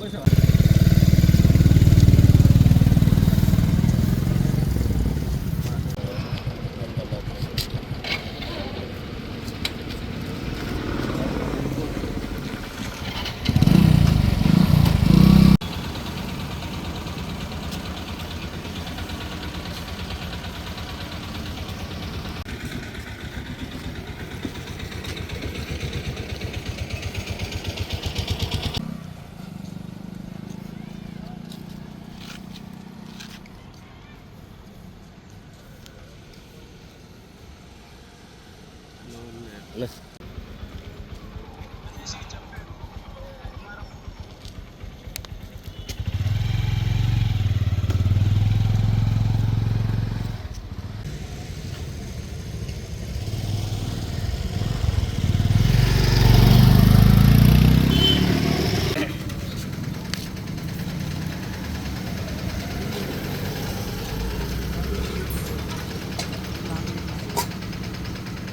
为什么，Let's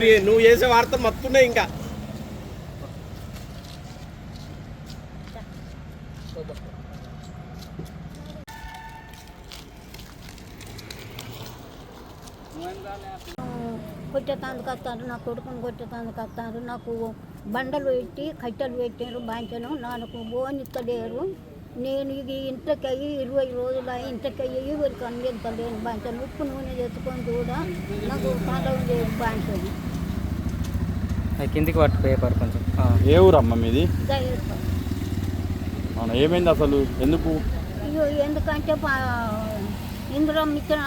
నువ్వు చేసే వార్తలు మత్తున్నాయి ఇంకా. కొట్టేతాందుకు వస్తారు నా కొడుకుని కొట్టేతాందుకు వస్తారు నాకు బండలు పెట్టి కట్టెలు పెట్టారు బాంచను నాకు బోనిస్తలేరు నేను ఇది ఇంతకయ్యి ఇరవై రోజులు అయ్యి ఇంతకయ్యి ఎవరికి అందించలేను బాంచను ఉప్పు నూనె తెచ్చుకొని కూడా నాకు కాలం లేదు అది. కిందికి పట్టు పేపర్ కొంచెం. ఆ. ఏ ఊరమ్మ మీది? ఏమైంది అసలు? ఎందుకు? అయ్యో ఎందుకంటే ఇంద్రం ఇచ్చిన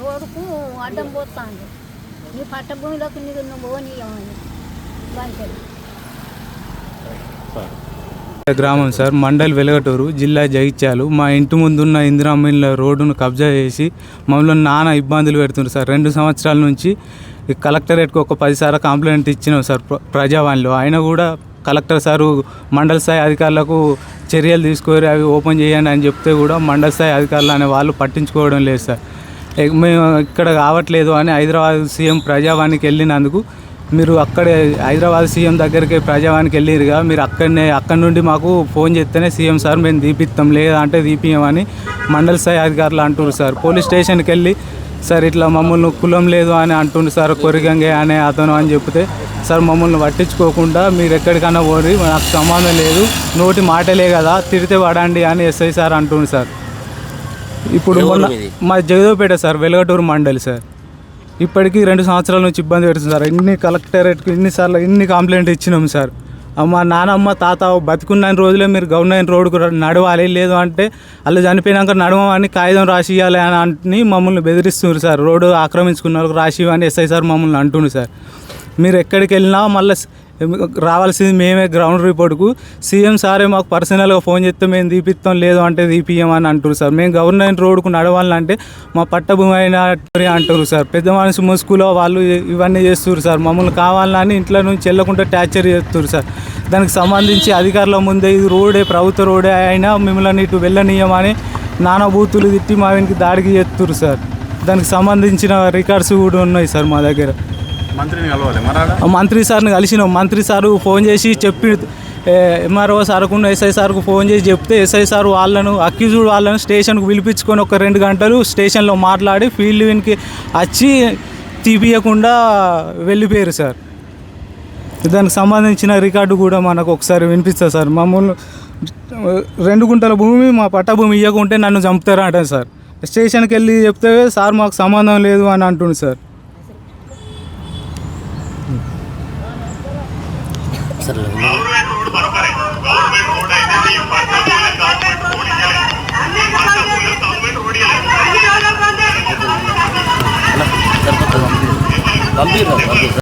రోడ్డుకు అడ్డం పోతాను నీ పట్టభూమిలోకి నీకు నువ్వు పోనీయమని. బాంచను సరే. గ్రామం సార్ మండల్ వెలగటూరు జిల్లా జగిత్యాలు. మా ఇంటి ముందున్న ఇందిరామిన్ల రోడ్డును కబ్జా చేసి మమ్మల్ని నానా ఇబ్బందులు పెడుతున్నారు సార్. రెండు సంవత్సరాల నుంచి కలెక్టరేట్కి ఒక పదిసార్లు కంప్లైంట్ ఇచ్చినాం సార్ ప్ర- ప్రజావాణిలో. ఆయన కూడా కలెక్టర్ సారు మండల స్థాయి అధికారులకు చర్యలు తీసుకొని అవి ఓపెన్ చేయండి అని చెప్తే కూడా మండల స్థాయి అధికారులు అనే వాళ్ళు పట్టించుకోవడం లేదు సార్. మేము ఇక్కడ కావట్లేదు అని హైదరాబాద్ సీఎం ప్రజావాణికి వెళ్ళినందుకు మీరు అక్కడే హైదరాబాద్ సీఎం దగ్గరికి ప్రజావానికి వెళ్ళిరుగా మీరు అక్కడనే అక్కడ నుండి మాకు ఫోన్ చేస్తేనే సీఎం సార్ మేము దీపిస్తాం లేదా అంటే దీపియమని మండల స్థాయి అధికారులు అంటున్నారు సార్. పోలీస్ స్టేషన్కి వెళ్ళి సార్ ఇట్లా మమ్మల్ని కులం లేదు అని అంటుండు సార్ కొరిగంగే అనే అతను అని చెప్తే సార్ మమ్మల్ని పట్టించుకోకుండా మీరు ఎక్కడికన్నా పోరి నాకు సంబంధం లేదు నోటి మాటలే కదా తిడితే పడండి అని ఎస్ఐ సార్ అంటుండు సార్. ఇప్పుడు మొన్న మా జగదేవపేట సార్ వెలగటూరు మండలి సార్. ఇప్పటికీ రెండు సంవత్సరాల నుంచి ఇబ్బంది పెడుతుంది సార్. ఇన్ని కలెక్టరేట్కి ఇన్నిసార్లు ఇన్ని కంప్లైంట్ ఇచ్చినాం సార్. అమ్మ నానమ్మ తాత బతుకున్న రోజులే మీరు గవర్నమెంట్ రోడ్డుకు నడవాలి. లేదు అంటే వాళ్ళు చనిపోయినాక నడవని కాగితం రాసి ఇవ్వాలి అని అని మమ్మల్ని బెదిరిస్తున్నారు సార్. రోడ్డు ఆక్రమించుకున్న వాళ్ళకి రాసి ఇవ్వని ఎస్ఐ సార్ మమ్మల్ని అంటున్నారు సార్. మీరు ఎక్కడికి వెళ్ళినా మళ్ళీ రావాల్సింది మేమే గ్రౌండ్ రిపోర్ట్కు సీఎం సారే మాకు పర్సనల్గా ఫోన్ చేస్తే మేము తీపిస్తాం లేదు అంటే తీపియం అని అంటారు సార్. మేము గవర్నమెంట్ రోడ్కు నడవాలంటే మా పట్టభూమి అయిన అంటారు సార్. పెద్ద మనిషి ముసుగులో వాళ్ళు ఇవన్నీ చేస్తారు సార్. మమ్మల్ని కావాలని ఇంట్లో నుంచి వెళ్ళకుండా టార్చర్ చేస్తారు సార్. దానికి సంబంధించి అధికారుల ముందే ఇది రోడే ప్రభుత్వ రోడే అయినా మిమ్మల్ని ఇటు వెళ్ళనీయమని నానా బూతులు తిట్టి మా వెనక్కి దాడికి చేస్తారు సార్. దానికి సంబంధించిన రికార్డ్స్ కూడా ఉన్నాయి సార్ మా దగ్గర. మంత్రిని కలవాలి. మరాడా? మంత్రి సార్ని కలిసినాం. మంత్రి సారు ఫోన్ చేసి చెప్పి ఎంఆర్ఓ సార్కు ఎస్ఐ సార్కు ఫోన్ చేసి చెప్తే ఎస్ఐ సార్ వాళ్ళను అక్యూజ్డ్ వాళ్ళను స్టేషన్కు పిలిపించుకొని ఒక రెండు గంటలు స్టేషన్లో మాట్లాడి ఫీల్డ్ విన్కి వచ్చి తీపియకుండా వెళ్ళిపోయారు సార్. దానికి సంబంధించిన రికార్డు కూడా మనకు ఒకసారి వినిపిస్తుంది సార్. మమ్మల్ని రెండు గుంటల భూమి మా పట్టభూమి ఇవ్వకుంటే నన్ను చంపుతారా అంటారు సార్. స్టేషన్కి వెళ్ళి చెప్తే సార్ మాకు సంబంధం లేదు అని అంటుంది సార్. ನಂಬಿರ ನಂಬಿರ